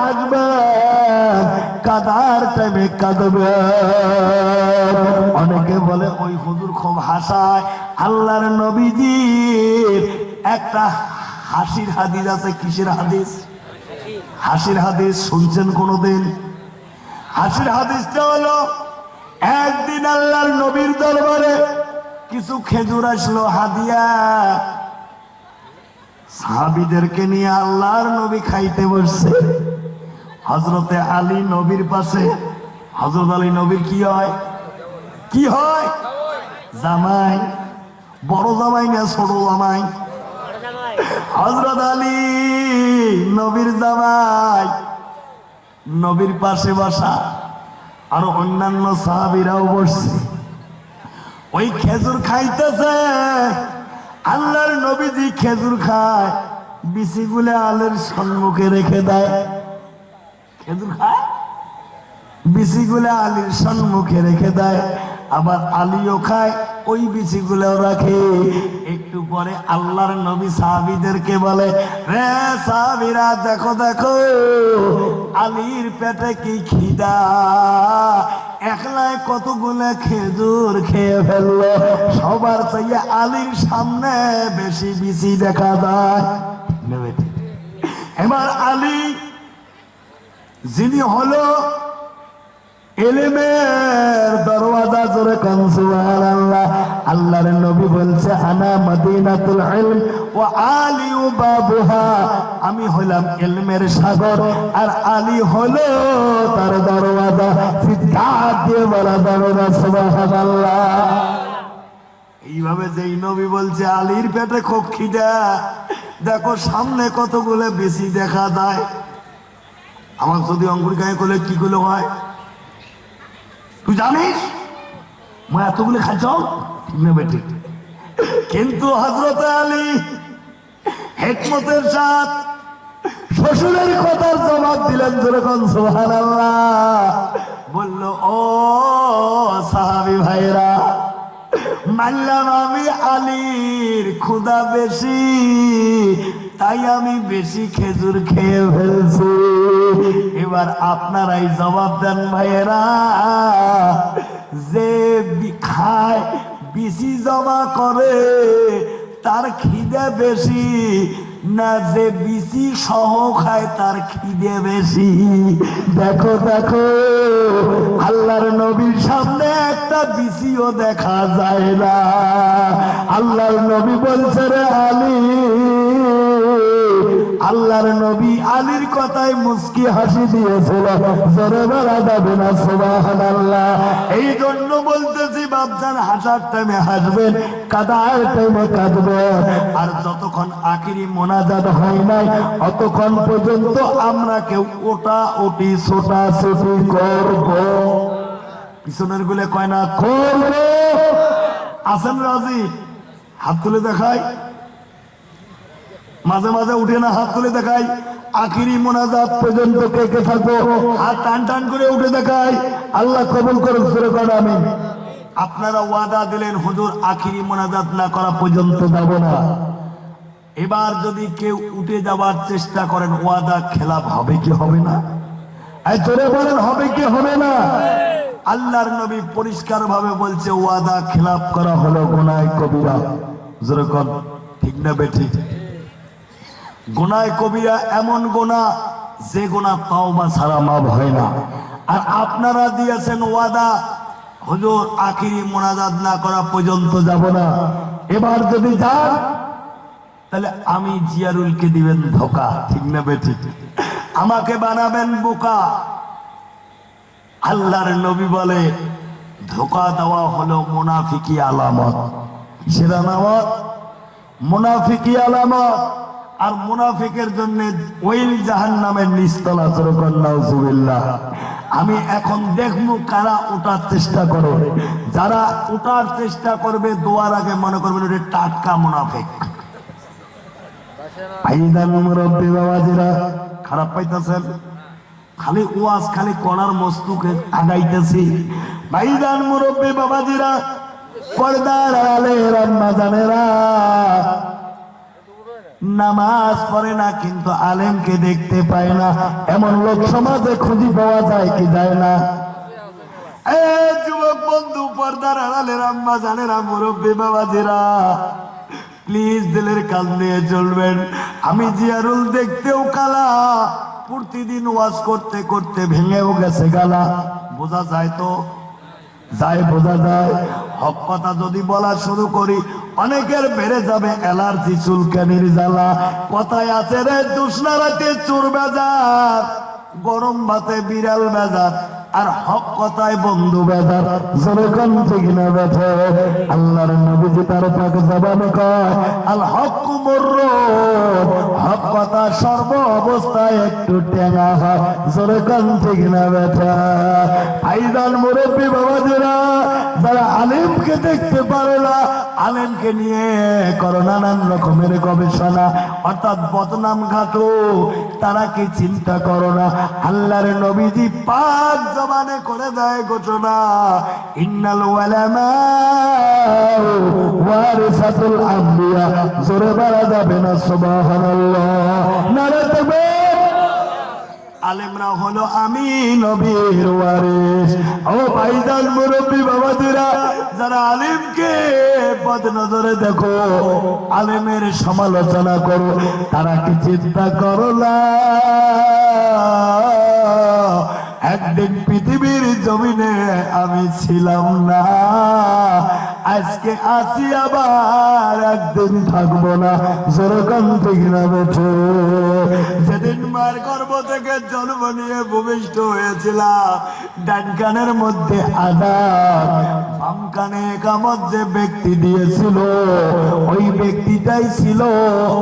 হাসবেন কাদার কাঁদবে। অনেকে বলে, ওই হুজুর খুব হাসায়। আল্লাহর একটা হাসির হাদিস আছে। কিসের হাদিস? হাসির হাদিস শুনছেন কোনোদিন? হাসির হাদিসটা হলো, একদিন আল্লাহর নবীর দরবারে কিছু খেজুর আসলো, হাদিয়া। সাহাবিদেরকে নিয়ে আল্লাহর নবী খাইতে বসছে। হজরতে আলী নবীর পাশে। হজরত আলী নবীর কি হয়? কি হয়? জামাই। বড় জামাই না ছোট জামাই? হজরত আলী নবীর জামাই। নবীর পাশে বসা। আর অন্যান্য সাহাবিরাও বসছে। ওই খেজুর খাইতেছে। আল্লাহর নবীজি খেজুর খায়, বিচিগুলো আলের সম্মুখে রেখে দেয়। খেজুর খায়? বিচিগুলো আলীর সম্মুখে রেখে দেয়। আবার আলীও খায়, ওই বিচিগুলো রাখে। একটু পরে আল্লাহর নবী সাহাবিদেরকে বলে, রে সাহাবিরা, দেখো দেখো, আলীর পেটে কি খিদা? একলায় কতগুলো খেজুর খেয়ে ফেলল? সবার চাইয়ে আলীর সামনে বেশি বিচি দেখা যায়। এবার আলী, যিনি হলো এলেমের দরওয়াজা জোরে কান, সুবহানাল্লাহ। আল্লাহর নবী বলছে, আনা মদিনাতুল ইলম ওয়া আলী ও বাবুহা। আমি হলাম ইলমের সাগর, আর আলী হলো তার দরওয়াজা। চিৎকার দিয়ে বলা যাবে সুবহানাল্লাহ। এইভাবে যেই নবী বলছে, আলীর পেটে খুব খিদা। দেখো, সামনে কতগুলো বেশি দেখা যায়। আমার যদি অঙ্কুর গায়ে করলে কি গুলো হয়? তুই জানিস মা এতগুলো খাচ্ছ না বেটি। কিন্তু হজরত আলী হেকমতের সাথ শ্বশুরের কথার জবাব দিলেন যেরকম সোহান বলল, ও সাহাবি ভাইরা মানলাম আমি আলীর ক্ষুদা বেশি তাই আমি বেশি খেজুর খেয়ে ফেলছি। এবার আপনারাই জবাব দেন, ভাইয়েরা। যে খায়, বেশি জমা করে, তার খিদে বেশি। না, যে বিসি সহ খায়, তার খিদে বেশি। দেখো দেখো, আল্লাহর নবীর সামনে একটা বিসিও দেখা যায় না। আল্লাহর নবী বলছে, রে আলী আল্লাহর নবী আলীর কথায় মুস্কি হাসি দিয়েছিল। জোরে বলা যাবে না সুবাহান এই জন্য বলতেছি, বাপজান হাসার টাইমে হাসবেন কাদার টাইমে কাঁদবেন। আর যতক্ষণ আখিরি মোনাজাত হয় নাই, অতক্ষণ পর্যন্ত আমরা কেউ ওটা, ওটি ছোটা ছুটি করব। পিছনের গুলে কয় না, করব। আছেন রাজি, হাত তুলে দেখায় মাঝে মাঝে উঠে না, হাত তুলে দেখাই। আখিরি মোনাজাত পর্যন্ত কে কে থাকব? হাত টান টান করে উঠে দেখাই। আল্লাহ কবুল করুন, সুরে করেন আমি আপনারা ওয়াদা দিলেন, হুজুর, আখিরি মোনাজাত না করা পর্যন্ত যাব না। এবার যদি কেউ উঠে যাবার চেষ্টা করেন, ওয়াদা খেলাপ হবে কি হবে না? জোরে বলেন, হবে কি হবে না? আল্লাহর নবী পরিষ্কার ভাবে বলছে, ওয়াদা খেলাপ করা হলো গোনায় কবিরা। জোরে কর ঠিক না বেঠিক গোনায় কবিরা এমন গোনা, যে গোনা তাওবা ছাড়া মাপ হয় না। আর আপনারা দিয়েছেন ওয়াদা, হুজুর, আখিরি মোনাজাত না করা পর্যন্ত যাব না। এবার যদি যান, তাহলে আমি জিয়ারুলকে দিবেন ধোকা, ঠিক না বেঠি? আমাকে বানাবেন বোকা। আল্লাহর নবী বলে, ধোকা দেওয়া হলো মোনাফিকি আলামত। কিসের আলামত? মোনাফিকি আলামত। আর মুনাফিকের জন্য ওইল জাহান নামের নিস্তলা নাউজুবিল্লাহ। আমি এখন দেখব কারা ওঠার চেষ্টা করো। যারা ওঠার চেষ্টা করবে, দোয়ার আগে মনে করবেন ওটা টাটকা মুনাফিক। খারাপ পাইতেছেন? খালি ওয়াজ, খালি করার মস্তুকে আগাইতেছি। ভাইদান মুরব্বী বাবাজিরা, পর্দার আলে রাম্মা জানেরা নামাজ পড়ে না, কিন্তু আলেমকে দেখতে পায় না। এমন লোক সমাজে খুঁজি পাওয়া যায় কি যায় না? যুবক বন্ধু, পর্দার আড়ালের আম্মা, জানেরা, মুরব্বী, বাবাজিরা প্লিজ দিলের কান দিয়ে চলবেন। আমি জিয়ারুল দেখতেও কালা, প্রতিদিন ওয়াজ করতে করতে ভেঙেও গেছে গালা। বোঝা যায় তো? যায়, বোঝা যায়। হক কথা যদি বলা শুরু করি অনেকের বেড়ে যাবে অ্যালার্জি, চুলকানির জ্বালা। কথায় আছে রে জুসনা রাতে চুর বেজার, গরম ভাতে বিড়াল বেজার, আর হক কথায় বন্ধু বেজার। যেরকম ঠিক না বেঠে। আল্লাহর নবীজি তার পাক জবানে কয়, আল হক মর্র হক কথা সর্ব অবস্থায় একটু টেঙা হয়। যেরকম ঠিক না বেঠে। আইদান মুরব্বী বাবাজিরা যারা আলেমকে দেখতে পারে না, আলেমকে নিয়ে করো নানান রকমের গবেষণা, অর্থাৎ বদনাম ঘাটো তারা কি চিন্তা করো না? আল্লাহর নবীজি পাক জবানে করে দেয় ঘোষণা, ইন্নাল ওয়ালামা ওয়ারিসাতুল আম্বিয়া জোরে বাড়া যাবে না, সুবহানাল্লাহ। নারে তাকবীর। আলেমরা হলো আমি নবীর ওয়ারিস ও ভাইজান মুরব্বী বাবাজিরা, যারা আলেমকে বদ নজরে দেখো, আলেমের সমালোচনা করো, তারা কি চিন্তা করো না? একদিন পৃথিবীর জমিনে আমি ছিলাম না। আজকে আসি আবার, একদিন থাকব না, যেরকম ঠিক না বেঠো যেদিন মার গর্ভ থেকে জন্ম নিয়ে ভূমিষ্ঠ হয়েছিলাম, ডান কানের মধ্যে আদার বাম কানে কামত যে ব্যক্তি দিয়েছিল, ওই ব্যক্তিটাই ছিল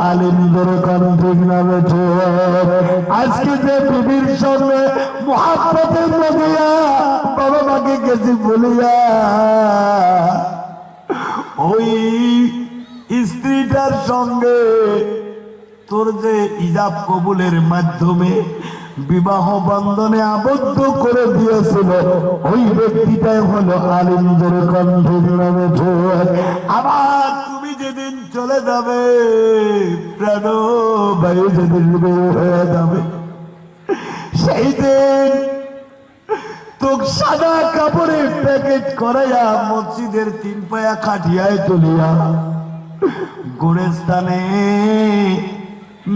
আলিম যেরকম ঠিক না বেঠো আজকে যে বিবির সঙ্গে মহাপ্রতের বাবা মাকে গেছি বলিয়া ওই স্ত্রীটার সঙ্গে তোর যে ইজাব কবুলের মাধ্যমে বিবাহ বন্ধনে আবদ্ধ করে দিয়েছিল, ওই ব্যক্তিটাই হলো আলিম যেরকম আবার তুমি যেদিন চলে যাবে প্রাণ বায়ু যেদিন হয়ে যাবে। সেই দিন সাদা কাপড়ে প্যাকেট করাইয়া মসজিদের তিন পায়া খাটিয়ায় তুলিয়া গোরেস্তানে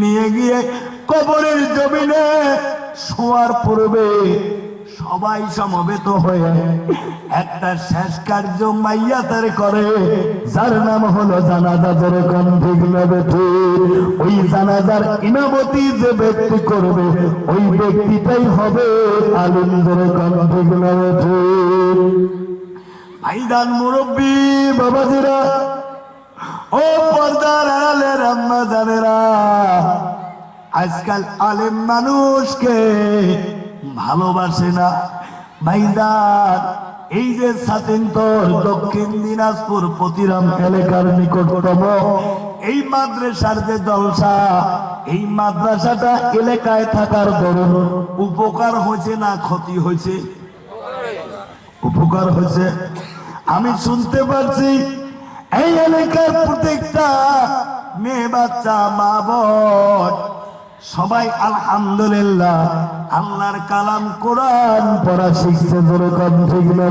নিয়ে গিয়ে কবরের জমিনে শোয়ার পূর্বে সবাই সমবেত হয়ে একটা শেষ কার্য মাইয়াতের করে, যার নাম হলো জানাজা যেরকম ঠিক না বেঠি। ওই জানাজার ইমামতি যে ব্যক্তি করবে, ওই ব্যক্তিটাই হবে আলিম যেরকম ঠিক না বেঠি। ভাইদান মুরব্বী বাবাজিরা, ও পর্দার আড়ালের আম্মা জানেরা আজকাল আলেম মানুষকে ভালোবাসে না। ভাইদান এই যে স্বাধীনতর দক্ষিণ দিনাজপুর, প্রতিরাম এলাকার নিকটতম, এই মাদ্রাসার যে জলসা, এই মাদ্রাসাটা এলাকায় থাকার দরুন উপকার হয়েছে না ক্ষতি হয়েছে? উপকার হয়েছে। আমি শুনতে পারছি এই এলাকার প্রত্যেকটা মেয়ে বাচ্চা, মা সবাই আলহামদুলিল্লাহ আল্লাহর কালাম কোরআন পড়া শিখছে যেরকম ঠিক না